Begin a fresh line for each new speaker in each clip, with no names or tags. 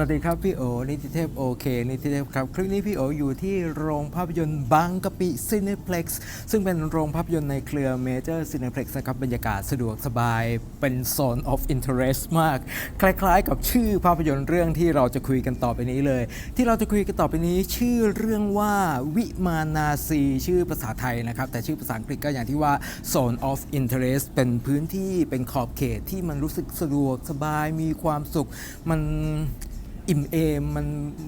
วัสดีครับพี่โอนิติเทพโอเคนิติเทพครับ คลิปนี้พี่โออยู่ที่โรงภาพยนตร์บางกะปิซีนิเพล็กซ์ซึ่งเป็นโรงภาพยนตร์ในเครือเมเจอร์ซีนิเพล็กซ์นะครับบรรยากาศสะดวกสบายเป็นโซน of interest มาก คล้ายๆ กับชื่อภาพยนตร์เรื่องที่เราจะคุยกันต่อไปนี้เลย ที่เราจะคุยกันต่อไปนี้ชื่อเรื่องว่าวิมานาซีชื่อภาษาไทยนะครับแต่ชื่อภาษาอังกฤษก็อย่างที่ว่า zone of interest เป็นพื้นที่เป็นขอบเขตที่มันรู้สึกสะดวกสบายมีความสุขมัน อิ่มเอมมัน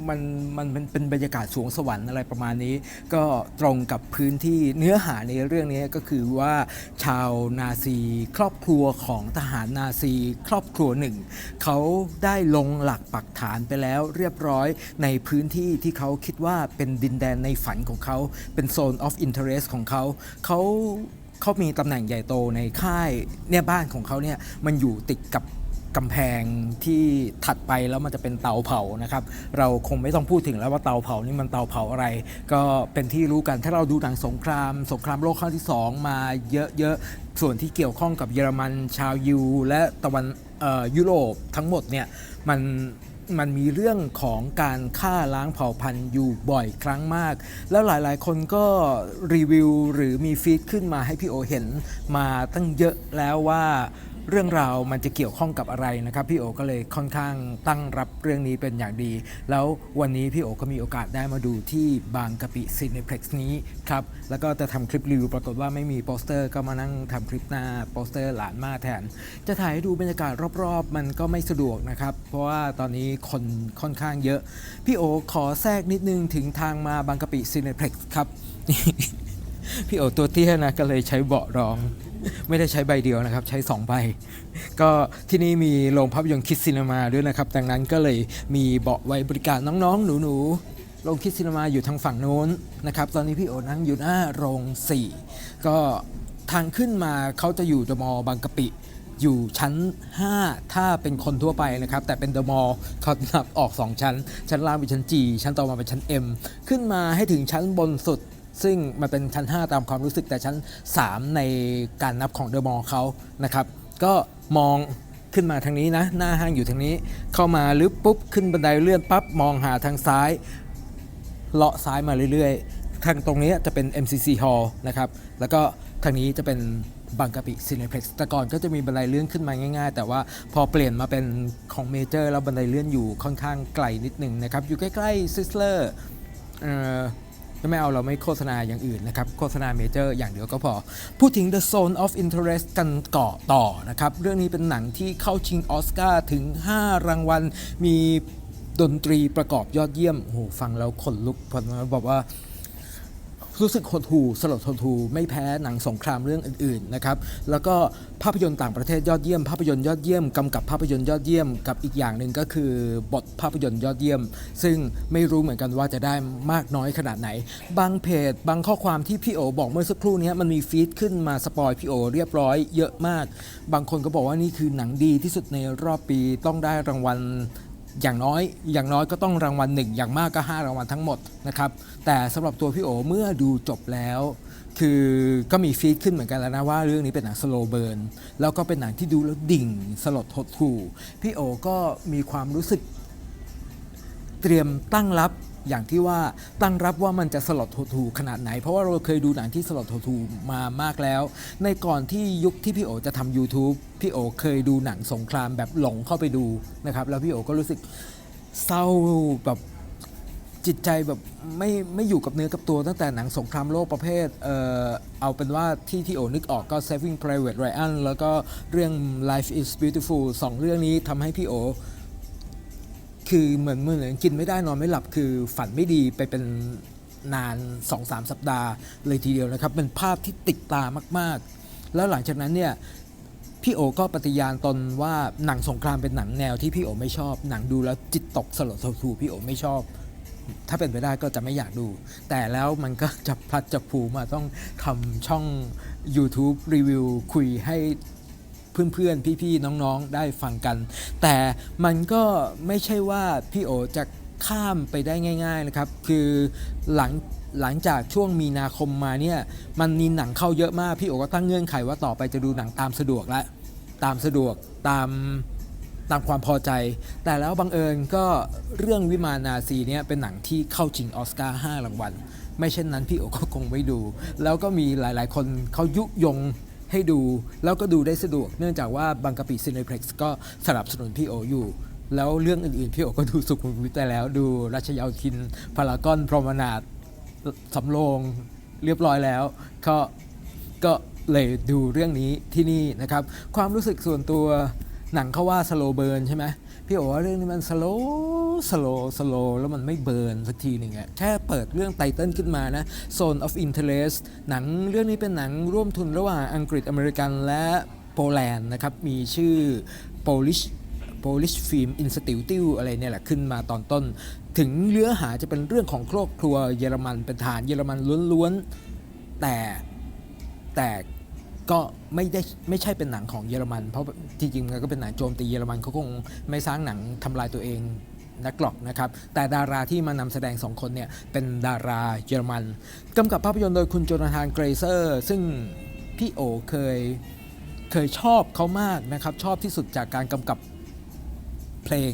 มันมันมันเป็นบรรยากาศสวงสวรรค์อะไรประมาณนี้ ก็ตรงกับพื้นที่เนื้อหาในเรื่องนี้ก็คือว่าชาวนาซี ครอบครัวของทหารนาซี ครอบครัวหนึ่งเขาได้ลงหลักปักฐานไปแล้วเรียบร้อยในพื้นที่ที่เขาคิดว่าเป็นดินแดนในฝันของเขาเป็นโซน of interest ของเขาเขาเขามีตำแหน่งใหญ่โตในค่ายเนี่ยบ้านของเขาเนี่ยมันอยู่ติดกับ กำแพงที่ถัดไปแล้วมันจะเป็นเตาเผานะครับ เราคงไม่ต้องพูดถึงแล้วว่าเตาเผานี่มันเตาเผาอะไร ก็เป็นที่รู้กันถ้าเราดูหนังสงคราม สงครามโลกครั้งที่ 2 มาเยอะๆ ส่วนที่เกี่ยวข้องกับเยอรมันชาวยูและตะวันยุโรปทั้งหมดเนี่ยมันมันมีเรื่องของการฆ่าล้างเผ่าพันธุ์อยู่บ่อยครั้งมาก แล้วหลายๆ คนก็รีวิวหรือมีฟีดขึ้นมาให้พี่โอเห็นมาตั้งเยอะแล้วว่า เรื่องราวมันจะเกี่ยวข้องกับอะไรนะครับ พี่โอก็เลยค่อนข้างตั้งรับเรื่องนี้เป็นอย่างดี แล้ววันนี้พี่โอก็มีโอกาสได้มาดูที่บางกะปิซีนิเพล็กซ์นี้ครับ แล้วก็จะทำคลิปรีวิวปรากฏว่าไม่มีโปสเตอร์ก็มานั่งทำคลิปหน้าโปสเตอร์หลานมาแทน จะถ่ายให้ดูบรรยากาศรอบๆ มันก็ไม่สะดวกนะครับ เพราะว่าตอนนี้คนค่อนข้างเยอะ พี่โอขอแทรกนิดนึงถึงทางมาบางกะปิซีนิเพล็กซ์ครับพี่โอตัวเตี้ยนะก็เลยใช้เบาะรอง ไม่ได้ใช้ใบเดียวนะครับ ใช้ 2 ใบ ก็ที่นี่มีโรงภาพยนตร์คิดซีนมาด้วยนะครับ ดังนั้นก็เลยมีเบาะไว้บริการน้องๆ หนูๆ โรงคิดซีนมาอยู่ทางฝั่งโน้นนะครับ ตอนนี้พี่โอนั่งอยู่หน้าโรง 4 ก็ทางขึ้นมาเขาจะอยู่เดอะมอลล์บางกะปิอยู่ชั้น 5 ถ้าเป็นคนทั่วไปนะครับ แต่เป็นเดอะมอลล์เขานับออก 2 ชั้น ชั้นล่างเป็นชั้น G ชั้นต่อมาเป็นชั้น M ขึ้นมาให้ถึงชั้นบนสุด ซึ่งมันเป็นชั้น 5 ตามความรู้สึกแต่ชั้น 3 ในการนับของเดอะมอลล์เขานะครับ ก็มองขึ้นมาทางนี้นะ หน้าห้างอยู่ทางนี้ เข้ามาลึบปุ๊บ ขึ้นบันไดเลื่อนปั๊บ มองหาทางซ้าย เลาะซ้ายมาเรื่อยๆ ทางตรงนี้จะเป็น MCC Hall นะครับ แล้วก็ทางนี้จะเป็นบางกะปิซีเนเพล็กซ์แต่ก่อนก็จะมีบันไดเลื่อนขึ้นมาง่ายๆ แต่ว่าพอเปลี่ยนมาเป็นของเมเจอร์แล้วบันไดเลื่อนอยู่ค่อนข้างไกลนิดหนึ่งนะครับ อยู่ใกล้ๆซิสเลอร์ ไม่เอาเราไม่โฆษณาอย่างอื่นนะครับ โฆษณาเมเจอร์อย่างเดียวก็พอ พูดถึง The Zone of Interest กันก่อต่อนะครับ เรื่องนี้เป็นหนังที่เข้าชิงออสการ์ถึง 5 รางวัล มีดนตรีประกอบยอดเยี่ยมโอ้โหฟังแล้วขนลุกพอมาบอกว่า รู้สึกหดหู่สลดหดหู่ไม่แพ้หนังสงครามเรื่องอื่นๆนะครับแล้วก็ภาพยนตร์ต่างประเทศยอดเยี่ยม ภาพยนตร์ยอดเยี่ยมกำกับภาพยนตร์ยอดเยี่ยมกับอีกอย่างหนึ่งก็คือบทภาพยนตร์ยอดเยี่ยม ซึ่งไม่รู้เหมือนกันว่าจะได้มากน้อยขนาดไหน บางเพจ บางข้อความที่พี่โอบอกเมื่อสักครู่นี้มันมีฟีดขึ้นมาสปอยพี่โอเรียบร้อยเยอะมาก บางคนก็บอกว่านี่คือหนังดีที่สุดในรอบปีต้องได้รางวัล อย่างน้อยอย่างน้อยก็ต้องรางวัลหนึ่งอย่างมากก็ 5 รางวัลทั้งหมดนะครับแต่สำหรับตัวพี่โอเมื่อดูจบแล้ว คือก็มีฟีดขึ้นเหมือนกันแล้วนะว่าเรื่องนี้เป็นหนังสโลเบิร์นแล้วก็เป็นหนังที่ดูแล้วดิ่งสลดหดหู่พี่โอก็มีความรู้สึกเตรียมตั้งรับ อย่างที่ว่าตั้งรับว่ามันจะสลดหดหูขนาดไหน เพราะว่าเราเคยดูหนังที่สลดหดหูมามากแล้ว ในก่อนที่ยุคที่พี่โอจะทำ YouTube พี่โอเคยดูหนังสงครามแบบหลงเข้าไปดูนะครับ แล้วพี่โอก็รู้สึกเศร้าแบบจิตใจแบบไม่ไม่อยู่กับเนื้อกับตัวตั้งแต่หนังสงครามโลกประเภทเออเอาเป็นว่าที่ที่โอนึกออกก็ Saving Private Ryan แล้วก็เรื่อง Life is Beautiful สองเรื่องนี้ทำให้พี่โอ คือเหมือนเหมือนกินไม่ได้นอนไม่หลับคือฝันไม่ดีไปเป็นนาน 2-3 สัปดาห์เลยทีเดียวนะครับ เป็นภาพที่ติดตามาก ๆ แล้วหลังจากนั้นเนี่ยพี่โอก็ปฏิญาณตนว่าหนังสงครามเป็นหนังแนวที่พี่โอไม่ชอบ หนังดูแล้วจิตตกสลดสลดหูพี่โอไม่ชอบ ถ้าเป็นไปได้ก็จะไม่อยากดู แต่แล้วมันก็จะพลัดจะผูมาต้องทำช่อง YouTube รีวิวคุยให้ เพื่อนๆ พี่ๆ น้องๆ ได้ฟังกัน แต่มันก็ไม่ใช่ว่าพี่โอจะข้ามไปได้ง่าย ๆนะครับ คือหลังหลังจากช่วงมีนาคมมาเนี่ยมันมีหนังเข้าเยอะมาก พี่โอก็ตั้งเงื่อนไขว่าต่อไปจะดูหนังตามสะดวกละตามสะดวกตามตามความพอใจ แต่แล้วบังเอิญก็เรื่องวิมานนาซีเนี่ยเป็นหนังที่เข้าชิงออสการ์5รางวัลไม่เช่นนั้นพี่โอก็คงไม่ดู แล้วก็มีหลายๆ คนเขายุยง ให้ดู แล้วก็ดูได้สะดวก เนื่องจากว่าบางกะปิซีเนเพล็กซ์ก็สนับสนุนพี่โออยู่ แล้วเรื่องอื่นๆ พี่โอก็ดูสุขุมวิทไปแล้ว ดูรัชยาวทินพารากอนพรมนาดสำโรงเรียบร้อยแล้ว ก็ก็เลยดูเรื่องนี้ที่นี่นะครับ ความรู้สึกส่วนตัวหนังเขาว่าสโลเบิร์นใช่ไหม พี่โอว่าเรื่องนี้มันสโลสโลสโลแล้วมันไม่เบิร์นสักทีหนึ่งอะแค่เปิดเรื่องไตเติลขึ้นมานะ Zone of Interest หนังเรื่องนี้เป็นหนังร่วมทุนระหว่างอังกฤษอเมริกันและโปแลนด์นะครับ มีชื่อ Polish Polish Film Institute อะไรเนี่ยแหละขึ้นมาตอนต้น ถึงเนื้อหาจะเป็นเรื่องของครอบครัวเยอรมันเป็นฐานเยอรมันล้วนๆแต่แต่ ก็ไม่ได้ไม่ใช่เป็นหนังของเยอรมัน เพราะจริงๆมันก็เป็นหนังโจมตีเยอรมันเขาคงไม่สร้างหนังทำลายตัวเองนักหรอกนะครับ แต่ดาราที่มานำแสดงสองคนเนี่ยเป็นดาราเยอรมันกำกับภาพยนตร์โดยคุณโจนาธานเกรเซอร์ ซึ่งพี่โอเคยเคยชอบเขามากนะครับ ชอบที่สุดจากการกำกับ เพลง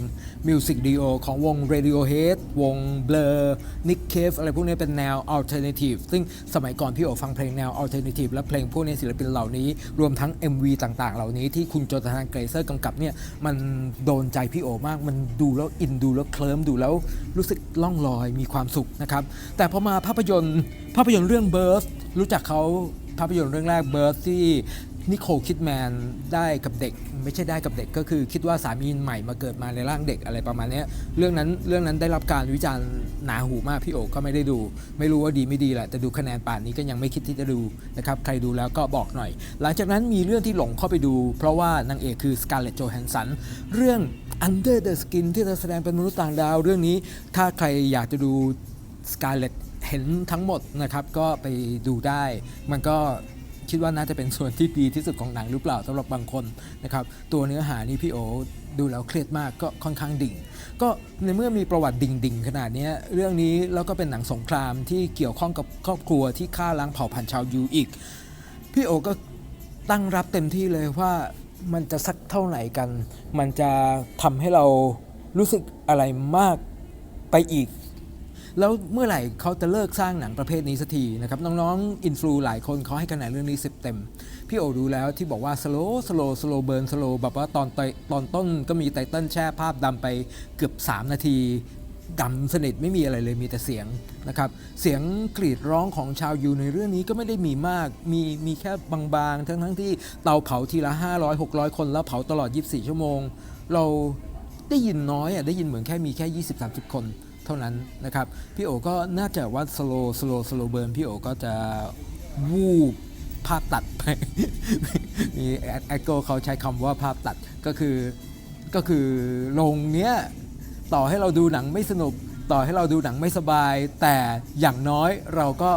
มิวสิกดีโอของวง Radiohead วง Blur Nick Cave อะไรพวกนี้เป็นแนว Alternative ซึ่งสมัยก่อนพี่โอฟังเพลงแนว Alternative และเพลงพวกนี้ศิลปินเหล่านี้ รวมทั้ง MV ต่างๆ เหล่านี้ที่คุณโจนาานเกรเซอร์กำกับเนี่ย มันโดนใจพี่โอมาก มันดูแล้วอินดูแล้วเคลิ้มดูแล้วรู้สึกล่องลอยมีความสุขนะครับ แต่พอมาภาพยนตร์ภาพยนตร์เรื่อง Birth รู้จักเขาภาพยนตร์เรื่องแรก Birth ที่นิโคลคิดแมนได้กับเด็ก ไม่ใช่ได้กับเด็กก็คือ คิดว่าสามีใหม่มาเกิดมาในร่างเด็กอะไรประมาณนี้เรื่องนั้นเรื่องนั้นได้รับการวิจารณ์หนาหูมากพี่โอ๋ก็ไม่ได้ดู ไม่รู้ว่าดีไม่ดีแหละแต่ดูคะแนนป่านนี้ก็ยังไม่คิดที่จะดูนะครับใครดูแล้วก็บอกหน่อย หลังจากนั้นมีเรื่องที่หลงเข้าไปดู เพราะว่านางเอกคือสการ์เล็ตโจแฮนสันเรื่อง Under the Skin ที่เธอแสดงเป็นมนุษย์ต่างดาวเรื่องนี้ ถ้าใครอยากจะดูสการ์เล็ตเห็นทั้งหมดนะครับก็ไปดูได้ มันก็ คิดว่าน่าจะเป็นส่วนที่ดีที่สุดของหนังหรือเปล่าสำหรับบางคนนะครับตัวเนื้อหานี่พี่โอดูแล้วเครียดมากก็ค่อนข้างดิ่ง ก็ในเมื่อมีประวัติดิ่งๆ ขนาดนี้เรื่องนี้แล้วก็เป็นหนังสงครามที่เกี่ยวข้องกับครอบครัวที่ฆ่าล้างเผ่าพันธุ์ชาวยูอีก พี่โอก็ตั้งรับเต็มที่เลยว่ามันจะสักเท่าไหร่กัน มันจะทำให้เรารู้สึกอะไรมากไปอีก แล้วเมื่อไหร่เขาจะเลิกสร้างหนังประเภทนี้สักทีนะครับน้องๆอินฟลูหลายคนเขาให้คะแนนเรื่องนี้10เต็ม พี่โอดูแล้วที่บอกว่าสโลสโลสโลเบิร์นสโลแบบว่าตอนตตอนต้นก็มีไตเติ้ลแช่ภาพดำไปเกือบ 3 นาทีดำสนิทไม่มีอะไรเลยมีแต่เสียงนะครับเสียงกรีดร้องของชาวยูในเรื่องนี้ก็ไม่ได้มีมากมีมีแค่บางๆ ทั้งทั้งที่เตาเผาทีละ 500 600 คนแล้วเผาตลอด 24 ชั่วโมง เราได้ยินน้อยอะได้ยินเหมือนแค่มีแค่ 20-30 คน เท่านั้นนะครับพี่โอก็น่าจะว่าสโลสโลสโลเบิร์นพี่โอก็จะวูบภาพตัดไปมีแอคโกเขาใช้คำว่าภาพตัดก็คือก็คือโรงเนี้ยต่อให้เราดูหนังไม่สนุก ต่อให้เราดูหนังไม่สบาย แต่อย่างน้อยเราก็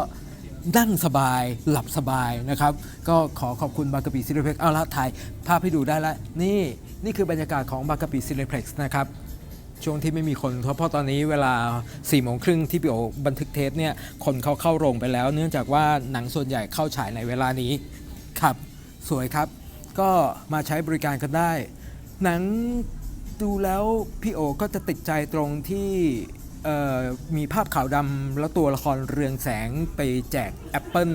นั่งสบายหลับสบายนะครับ ก็ขอขอบคุณบางกะปิซิลิเพ็กเอาละถ่ายภาพให้ดูได้แล้วนี่นี่คือบรรยากาศของบางกะปิซิลิเพ็กนะครับ ช่วงที่ไม่มีคนเพราะตอนนี้เวลา4ี่โมงครึ่งที่พี่โอบันทึกเทปเนี่ยคนเขาเข้าโรงไปแล้ว เนื่องจากว่าหนังส่วนใหญ่เข้าฉายในเวลานี้ครับ สวยครับ ก็มาใช้บริการกันได้ หนังดูแล้วพี่โอก็จะติดใจตรงที่ มีภาพขาวดำแล้วตัวละครเรืองแสงไปแจกแอปเปิล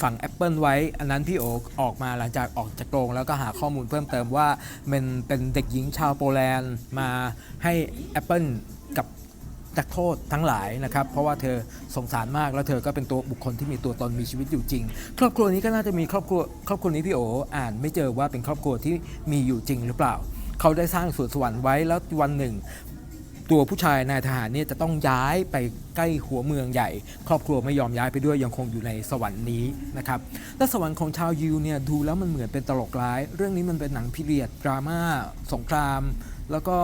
ฝั่งแอปเปิลไว้ อันนั้นพี่โอออกมาหลังจากออกจากโรงแล้วก็หาข้อมูลเพิ่มเติมว่า มันเป็นเด็กหญิงชาวโปแลนด์มาให้แอปเปิลกับนักโทษทั้งหลายนะครับ เพราะว่าเธอสงสารมากแล้วเธอก็เป็นตัวบุคคลที่มีตัวตนมีชีวิตอยู่จริง ครอบครัวนี้ก็น่าจะมีครอบครัวครอบครัวนี้พี่โออ่านไม่เจอว่าเป็นครอบครัวที่มีอยู่จริงหรือเปล่า เขาได้สร้างสวนสวรรค์ไว้แล้ววันหนึ่ง ตัวผู้ชายนายทหารเนี่ยจะต้องย้ายไปใกล้หัวเมืองใหญ่ ครอบครัวไม่ยอมย้ายไปด้วยยังคงอยู่ในสวรรค์นี้นะครับและสวรรค์ของชาวยิวเนี่ยดูแล้วมันเหมือนเป็นตลกร้าย เรื่องนี้มันเป็นหนังพิเรียดดราม่าสงคราม แล้วก็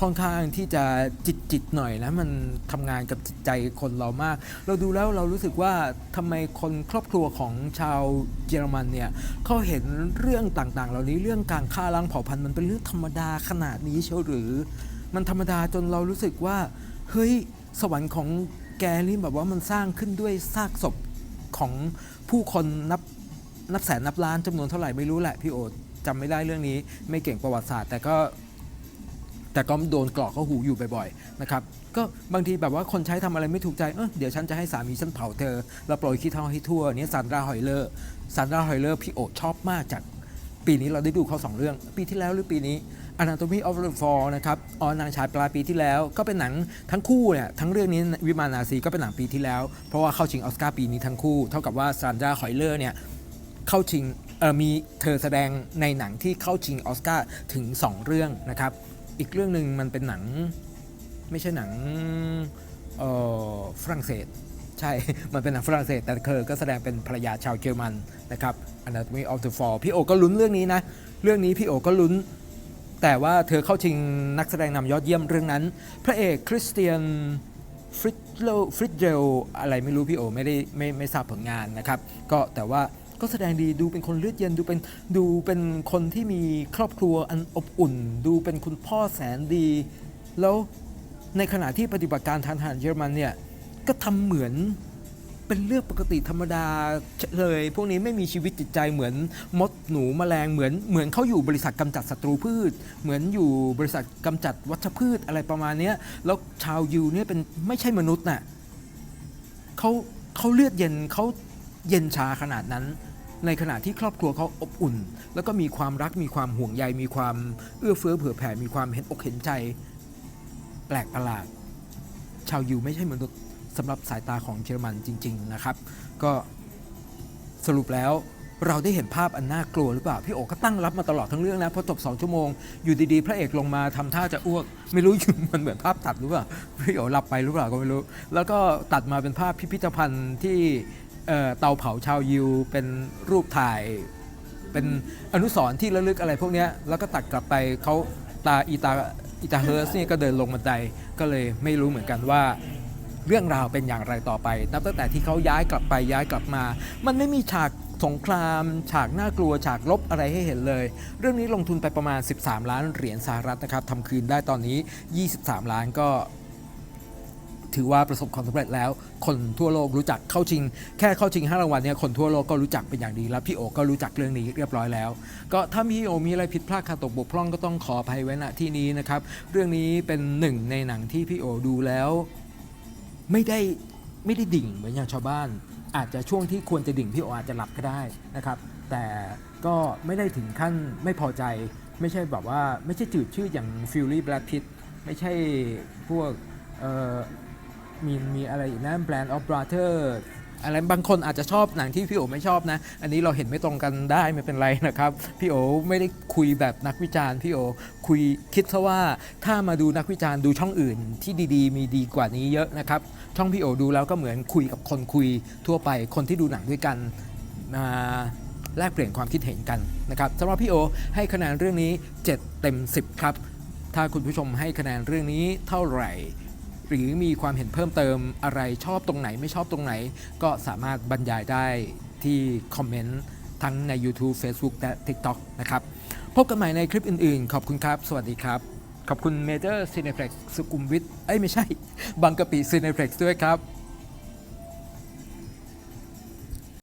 ค่อนข้างที่จะจิตจิตหน่อยนะมันทำงานกับจิตใจคนเรามาก เราดูแล้วเรารู้สึกว่าทำไมคนครอบครัวของชาวเยอรมันเนี่ยเขาเห็นเรื่องต่างๆ เหล่านี้เรื่องการฆ่าล้างเผ่าพันธุ์มันเป็นเรื่องธรรมดาขนาดนี้เชียวหรือ มันธรรมดาจนเรารู้สึกว่า เฮ้ย สวรรค์ของแกนี่แบบว่ามันสร้างขึ้นด้วยซากศพของผู้คนนับนับแสนนับล้านจำนวนเท่าไหร่ไม่รู้แหละพี่โอจำไม่ได้เรื่องนี้ ไม่เก่งประวัติศาสตร์ แต่ก็แต่ก็โดนกรอกเข้าหูอยู่บ่อยๆนะครับก็บางทีแบบว่าคนใช้ทำอะไรไม่ถูกใจ เออเดี๋ยวฉันจะให้สามีฉันเผาเธอ แล้วโปรยขี้เท่าให้ทั่วเนี่ยซันดราฮอยเลอร์ซันดราฮอยเลอร์พี่โอชอบมากจากปีนี้เราได้ดูเขาสองเรื่อง ปีที่แล้วหรือปีนี้ Anatomy of the Fall นะครับออนนางฉายปลายปีที่แล้ว ก็เป็นหนังทั้งคู่เนี่ยทั้งเรื่องนี้วิมานนาซีก็เป็นหนังปีที่แล้ว เพราะว่าเข้าชิงออสการ์ปีนี้ทั้งคู่ เท่ากับว่าซานดราฮอยเลอร์เนี่ยเข้าชิงเออมีเธอแสดงในหนังที่เข้าชิงออสการ์ถึง 2 เรื่องนะครับ อีกเรื่องหนึ่งมันเป็นหนังไม่ใช่หนังเออฝรั่งเศส ใช่ มันเป็นหนังฝรั่งเศส แต่เธอก็แสดงเป็นภรรยาชาวเยอรมันนะครับ Anatomy of the Fall พี่โอก็ลุ้นเรื่องนี้นะ เรื่องนี้พี่โอก็ลุ้น แต่ว่าเธอเข้าชิงนักแสดงนำยอดเยี่ยมเรื่องนั้น พระเอกคริสเตียนฟริตโลฟริตเลอะไรไม่รู้พี่โอไม่ได้ไม่ไม่ทราบผลงานนะครับ ก็แต่ว่าก็แสดงดีดูเป็นคนเลือดเย็นดูเป็นดูเป็นคนที่มีครอบครัวอันอบอุ่น ดูเป็นคุณพ่อแสนดี แล้วในขณะที่ปฏิบัติการทางทหารเยอรมันเนี่ยก็ทำเหมือน เป็นเรื่องปกติธรรมดาเลย พวกนี้ไม่มีชีวิตจิตใจเหมือนมดหนูแมลงเหมือนเหมือนเขาอยู่บริษัทกำจัดศัตรูพืช เหมือนอยู่บริษัทกำจัดวัชพืชอะไรประมาณนี้แล้วชาวยูเนี่ยเป็นไม่ใช่มนุษย์น่ะเขาเขาเลือดเย็นเขาเย็นชาขนาดนั้น ในขณะที่ครอบครัวเขาอบอุ่น แล้วก็มีความรักมีความห่วงใยมีความเอื้อเฟื้อเผื่อแผ่มีความเห็นอกเห็นใจ แปลกประหลาด ชาวยูไม่ใช่มนุษย์ สำหรับสายตาของเยอรมันจริง ๆ นะครับ ก็สรุปแล้วเราได้เห็นภาพอันน่ากลัวหรือเปล่า พี่โอก็ตั้งรับมาตลอดทั้งเรื่องนะพอจบ2ชั่วโมง อยู่ดีๆ พระเอกลงมาทำท่าจะอ้วก ไม่รู้อยู่มันเหมือนภาพตัดหรือเปล่า พี่โอหลับไปหรือเปล่าก็ไม่รู้ แล้วก็ตัดมาเป็นภาพพิพิธภัณฑ์ที่เตาเผาชาวยิว เป็นรูปถ่าย เป็นอนุสรณ์ที่ระลึกอะไรพวกนี้แล้วก็ตัดกลับไปเขาตาอีตาอีตาเฮิร์สนี่ก็เดินลงบันไดก็เลยไม่รู้เหมือนกันว่า เรื่องราวเป็นอย่างไรต่อไป นับตั้งแต่ที่เขาย้ายกลับไปย้ายกลับมา มันไม่มีฉากสงคราม ฉากน่ากลัว ฉากลบอะไรให้เห็นเลย เรื่องนี้ลงทุนไปประมาณ 13 ล้านเหรียญสหรัฐนะครับทำคืนได้ตอนนี้ 23 ล้านก็ถือว่าประสบความสำเร็จแล้ว คนทั่วโลกรู้จักเข้าชิง แค่เข้าชิง5รางวัลเนี่ยคนทั่วโลกก็รู้จักเป็นอย่างดี แล้วพี่โอก็รู้จักเรื่องนี้เรียบร้อยแล้ว ก็ถ้าพี่โอมีอะไรผิดพลาดขาดตกบกพร่องก็ต้องขออภัยไว้ณที่นี้นะครับ เรื่องนี้เป็นหนึ่งในหนังที่พี่โอดูแล้ว ไม่ได้ไม่ได้ดิ่งเหมือนอย่างชาวบ้าน อาจจะช่วงที่ควรจะดิ่งพี่โออาจจะหลับก็ได้นะครับ แต่ก็ไม่ได้ถึงขั้นไม่พอใจ ไม่ใช่แบบว่าไม่ใช่จืดชื่อย่างฟิลลี่แบล็ d พิตไม่ใช่พวกเอ่อมีมีอะไรอีกนะ Brand of Brother อะไรบางคนอาจจะชอบหนังที่พี่โอไม่ชอบนะ อันนี้เราเห็นไม่ตรงกันได้ไม่เป็นไรนะครับ พี่โอไม่ได้คุยแบบนักวิจารณ์พี่โอคุยคิดซะว่าถ้ามาดูนักวิจารณ์ดูช่องอื่นที่ดีๆ มีดีกว่านี้เยอะนะครับ ช่องพี่โอดูแล้วก็เหมือนคุยกับคนคุยทั่วไปคนที่ดูหนังด้วยกันมาแลกเปลี่ยนความคิดเห็นกันนะครับสำหรับพี่โอให้คะแนนเรื่องนี้ 7 เต็ม 10 ครับ ถ้าคุณผู้ชมให้คะแนนเรื่องนี้เท่าไหร่ หรือมีความเห็นเพิ่มเติมอะไรชอบตรงไหนไม่ชอบตรงไหน ก็สามารถบรรยายได้ที่คอมเมนต์ทั้งใน YouTube Facebook และ TikTok นะครับ พบกันใหม่ในคลิปอื่นๆ ขอบคุณครับ สวัสดีครับ ขอบคุณ Major Cineplex สุขุมวิทเอ้ยไม่ใช่ บางกะปิ Cineplex ด้วยครับ